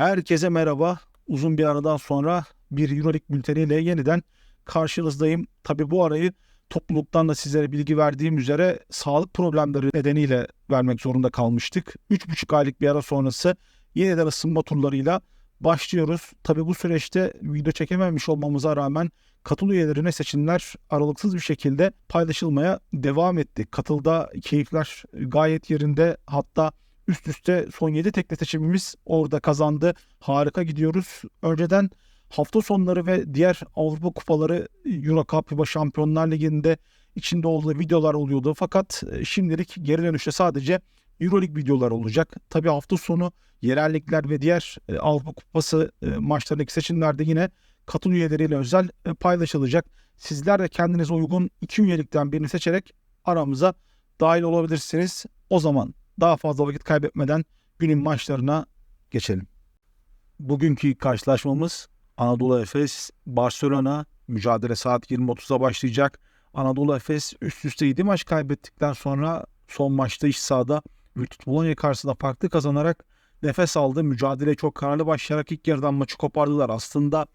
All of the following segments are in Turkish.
Herkese merhaba. Uzun bir aradan sonra bir Euroleague bülteniyle yeniden karşınızdayım. Tabi bu arayı topluluktan da sizlere bilgi verdiğim üzere sağlık problemleri nedeniyle vermek zorunda kalmıştık. 3,5 aylık bir ara sonrası yeniden ısınma turlarıyla başlıyoruz. Tabi bu süreçte video çekememiş olmamıza rağmen katıl üyelerine seçimler aralıksız bir şekilde paylaşılmaya devam etti. Katılda keyifler gayet yerinde hatta üst üste son 7 tekne seçimimiz orada kazandı. Harika gidiyoruz. Önceden hafta sonları ve diğer Avrupa kupaları Euro Cup ve Şampiyonlar Ligi'nde içinde olduğu videolar oluyordu. Fakat e, şimdilik geri dönüşte sadece Euroleague videolar olacak. Tabi hafta sonu yerellikler ve diğer e, Avrupa Kupası e, maçlarındaki seçimlerde yine katıl üyeleriyle özel paylaşılacak. Sizler de kendinize uygun iki üyelikten birini seçerek aramıza dahil olabilirsiniz. O zaman daha fazla vakit kaybetmeden günün maçlarına geçelim. Bugünkü karşılaşmamız Anadolu Efes Barcelona mücadele saat 20.30'da başlayacak. Anadolu Efes üst üste 7 maç kaybettikten sonra son maçta iç sahada Virtus Bologna karşısında farklı kazanarak nefes aldı. Mücadele çok kararlı başlayarak ilk yarıdan maçı kopardılar. Aslında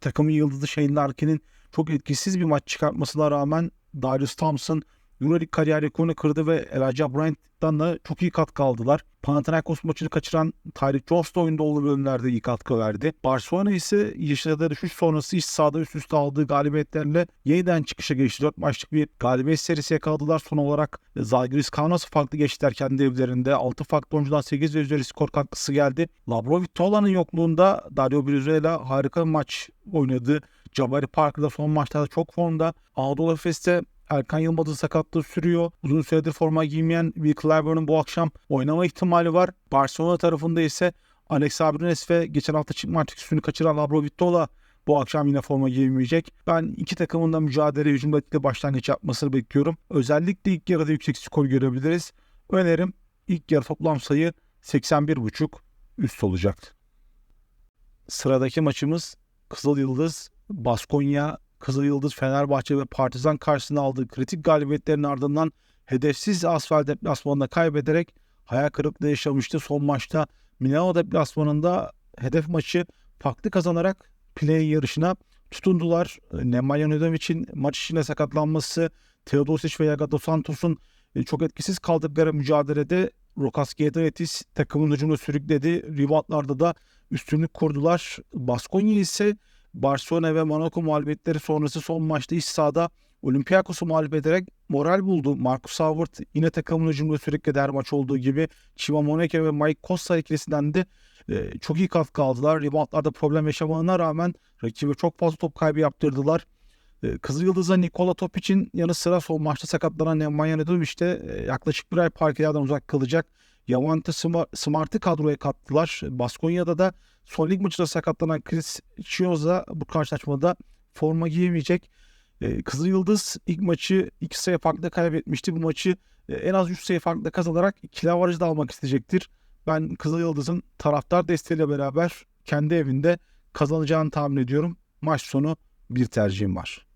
takımın yıldızı Shane Larkin'in çok etkisiz bir maç çıkartmasına rağmen Darius Thompson Euroleague kariyer rekorunu kırdı ve Elijah Bryant'tan da çok iyi katkı aldılar. Panathinaikos maçını kaçıran Tyreek Jones da oyunda olduğu bölümlerde iyi katkı verdi. Barcelona ise yaşadığı düşüş sonrası iç sahada üst üste aldığı galibiyetlerle yeniden çıkışa geçti. 4 maçlık bir galibiyet serisi yakaladılar. Son olarak Zalgiris Kaunas'ı farklı geçtiler kendi evlerinde. 6 farklı oyuncudan 8 ve üzeri skor katkısı geldi. Labrovic Tola'nın yokluğunda Dario Brizuela harika bir maç oynadı. Jabari Parker'da son maçlarda çok formda. Anadolu Efes'te Erkan Yılmaz'ın sakatlığı sürüyor. Uzun süredir forma giymeyen Will Clyburn'un bu akşam oynama ihtimali var. Barcelona tarafında ise Alex Abrines ve geçen hafta çift maç üstünü kaçıran Labro Vittola bu akşam yine forma giymeyecek. Ben iki takımın da mücadele hücumda başlangıç yapmasını bekliyorum. Özellikle ilk yarıda yüksek skor görebiliriz. Önerim ilk yarı toplam sayı 81.5 üst olacak. Sıradaki maçımız Kızıl Yıldız Baskonya Kızıl Yıldız, Fenerbahçe ve Partizan karşısında aldığı kritik galibiyetlerin ardından hedefsiz asfalt deplasmanında kaybederek hayal kırıklığı yaşamıştı. Son maçta Milano deplasmanında hedef maçı farklı kazanarak play yarışına tutundular. Nemanja Nedovic'in maç içinde sakatlanması, Teodosic ve Yaga Santos'un e, çok etkisiz kaldıkları mücadelede Rokas Giedraitis takımın hücumunu sürükledi. Reboundlarda da üstünlük kurdular. Baskonya ise Barcelona ve Monaco mağlubiyetleri sonrası son maçta iç sahada Olympiakos'u mağlup ederek moral buldu. Marcus Howard yine takımın hücumda sürekli der maç olduğu gibi Chiva Moneke ve Mike Costa ikilisinden de e, çok iyi katkı aldılar. Reboundlarda problem yaşamalarına rağmen rakibe çok fazla top kaybı yaptırdılar. E, Kızıl Yıldız'a Nikola Topic'in yanı sıra son maçta sakatlanan Nemanja Nedovic de e, yaklaşık bir ay parkelerden uzak kalacak. Yavante Smart'ı kadroya kattılar. Baskonya'da da son lig maçında sakatlanan Chris Chioza bu karşılaşmada forma giyemeyecek. Ee, Kızıl Yıldız ilk maçı 2 sayı farklı kaybetmişti. Bu maçı e, en az 3 sayı farklı kazanarak ikili avarajı da almak isteyecektir. Ben Kızıl Yıldız'ın taraftar desteğiyle beraber kendi evinde kazanacağını tahmin ediyorum. Maç sonu bir tercihim var.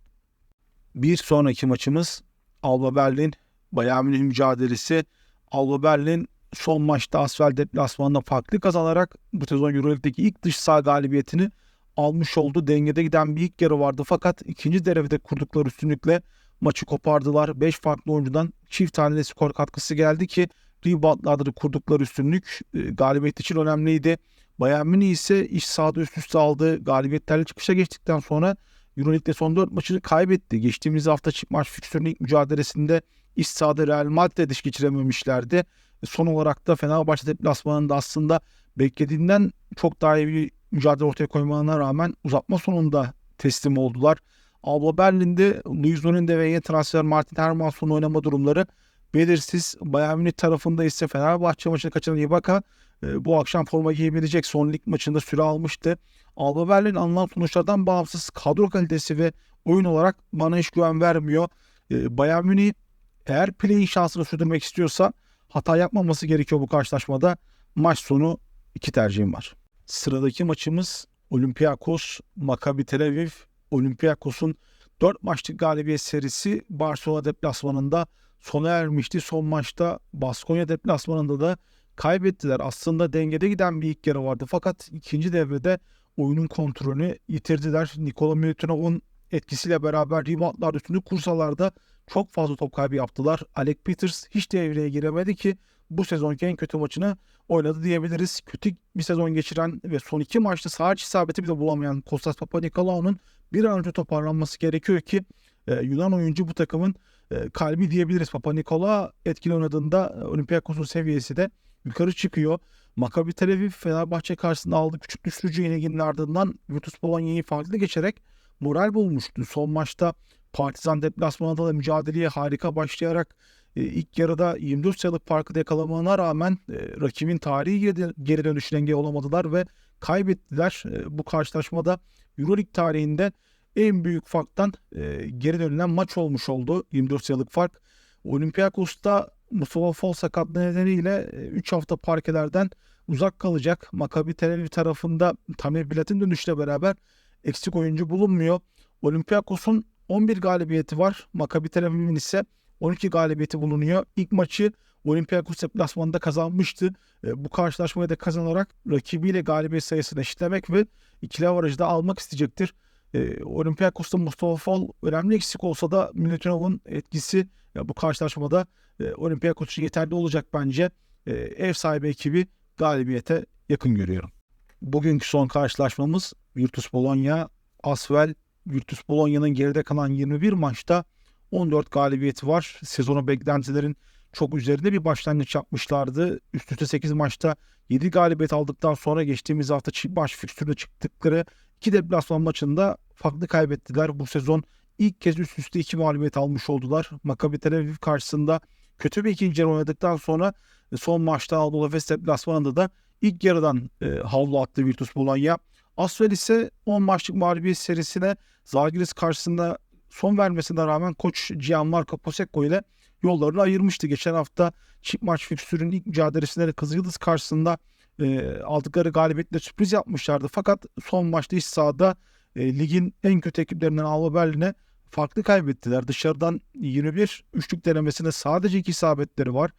Bir sonraki maçımız Alba Berlin Bayern Münih mücadelesi. Alba Berlin son maçta Asfel deplasmanında farklı kazanarak bu sezon Euroleague'deki ilk dış saha galibiyetini almış oldu. Dengede giden bir ilk yarı vardı fakat ikinci devrede kurdukları üstünlükle maçı kopardılar. 5 farklı oyuncudan çift tane skor katkısı geldi ki reboundlarda da kurdukları üstünlük e, galibiyet için önemliydi. Bayern Münih ise iş sahada üst üste aldı. Galibiyetlerle çıkışa geçtikten sonra Euroleague'de son 4 maçını kaybetti. Geçtiğimiz hafta çift maç fikstürünün ilk mücadelesinde iş sahada Real Madrid'e diş geçirememişlerdi. Son olarak da Fenerbahçe deplasmanında aslında beklediğinden çok daha iyi bir mücadele ortaya koymalarına rağmen uzatma sonunda teslim oldular. Alba Berlin'de Luis Nuninde ve yeni transfer Martin Hermansson oynama durumları belirsiz. Bayern Münih tarafında ise Fenerbahçe maçını kaçıran Ibaka e, bu akşam forma giyebilecek. Son lig maçında süre almıştı. Alba Berlin alınan sonuçlardan bağımsız kadro kalitesi ve oyun olarak bana hiç güven vermiyor. E, Bayern Münih eğer play şansını sürdürmek istiyorsa hata yapmaması gerekiyor bu karşılaşmada. Maç sonu iki tercihim var. Sıradaki maçımız Olympiakos Maccabi Tel Aviv. Olympiakos'un 4 maçlık galibiyet serisi Barcelona deplasmanında sona ermişti. Son maçta Baskonya deplasmanında da kaybettiler. Aslında dengede giden bir ilk yarı vardı fakat ikinci devrede oyunun kontrolünü yitirdiler. Nikola Milutinov'un etkisiyle beraber reboundlar üstünde kursalarda çok fazla top kaybı yaptılar. Alec Peters hiç devreye giremedi ki bu sezonki en kötü maçını oynadı diyebiliriz. Kötü bir sezon geçiren ve son iki maçta saha içi isabeti bile bulamayan Kostas Papanikolaou'nun bir an önce toparlanması gerekiyor ki e, Yunan oyuncu bu takımın e, kalbi diyebiliriz. Papa Nikola etkili oynadığında e, Olympiakos'un seviyesi de yukarı çıkıyor. Maccabi Tel Aviv Fenerbahçe karşısında aldığı küçük düşürücü yenilginin ardından Virtus Polonya'yı farklı geçerek moral bulmuştu. Son maçta Partizan deplasmanında da mücadeleye harika başlayarak e, ilk yarıda 24 sayılık farkı yakalamana rağmen e, rakibin tarihi geri, dönüşüne engel olamadılar ve kaybettiler. E, bu karşılaşmada Euroleague tarihinde en büyük farktan geri dönülen maç olmuş oldu. 24 sayılık fark. Olympiakos'ta Mustafa Fall sakatlığı nedeniyle 3 hafta parkelerden uzak kalacak. Maccabi Tel Aviv tarafında Tamir Bilat'ın dönüşle beraber eksik oyuncu bulunmuyor. Olympiakos'un 11 galibiyeti var. Maccabi Tel Aviv'in ise 12 galibiyeti bulunuyor. İlk maçı Olympiakos deplasmanında kazanmıştı. E, bu karşılaşmayı da kazanarak rakibiyle galibiyet sayısını eşitlemek ve ikili avarajı da almak isteyecektir. E, Olympiakos'ta Mustafa Fall önemli eksik olsa da Milutinov'un etkisi ya bu karşılaşmada e, Olympiakos için yeterli olacak bence. E, ev sahibi ekibi galibiyete yakın görüyorum. Bugünkü son karşılaşmamız Virtus Bologna. Asvel Virtus Bologna'nın geride kalan 21 maçta 14 galibiyeti var. Sezonu beklentilerin çok üzerinde bir başlangıç yapmışlardı. Üst üste 8 maçta 7 galibiyet aldıktan sonra geçtiğimiz hafta çift maç fikstürüne çıktıkları iki deplasman maçında farklı kaybettiler. Bu sezon ilk kez üst üste 2 mağlubiyet almış oldular. Maccabi Tel Aviv karşısında kötü bir ikinci yarı oynadıktan sonra son maçta Anadolu Efes deplasmanında da ilk yarıdan e, havlu attı Virtus Bologna. Asvel ise 10 maçlık mağlubiyet serisine Zalgiris karşısında son vermesine rağmen koç Gianmarco Posecco ile yollarını ayırmıştı. Geçen hafta çift maç fikstürün ilk mücadelesinde de Kızıldız karşısında e, aldıkları galibiyetle sürpriz yapmışlardı. Fakat son maçta iç sahada e, ligin en kötü ekiplerinden Alba Berlin'e farklı kaybettiler. Dışarıdan 21 üçlük denemesine sadece iki isabetleri var.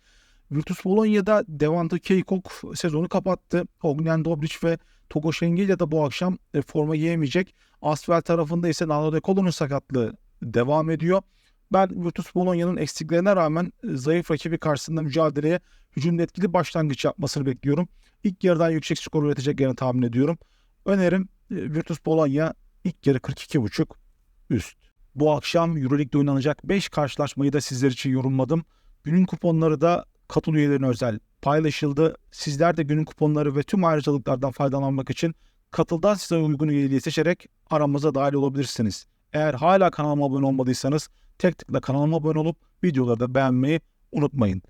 Virtus Bologna'da Devante Keykok sezonu kapattı. Ognen Dobric ve Togo Şengilya da bu akşam e, forma giyemeyecek. Asvel tarafında ise Nando De Colo'nun sakatlığı devam ediyor. Ben Virtus Bologna'nın eksiklerine rağmen e, zayıf rakibi karşısında mücadeleye hücumda etkili başlangıç yapmasını bekliyorum. İlk yarıdan yüksek skor üreteceklerini tahmin ediyorum. Önerim e, Virtus Bologna ilk yarı 42.5 üst. Bu akşam Euroleague'de oynanacak 5 karşılaşmayı da sizler için yorumladım. Günün kuponları da katıl üyelerine özel paylaşıldı. Sizler de günün kuponları ve tüm ayrıcalıklardan faydalanmak için katıldan size uygun üyeliği seçerek aramıza dahil olabilirsiniz. Eğer hala kanalıma abone olmadıysanız tek tıkla kanalıma abone olup videoları da beğenmeyi unutmayın.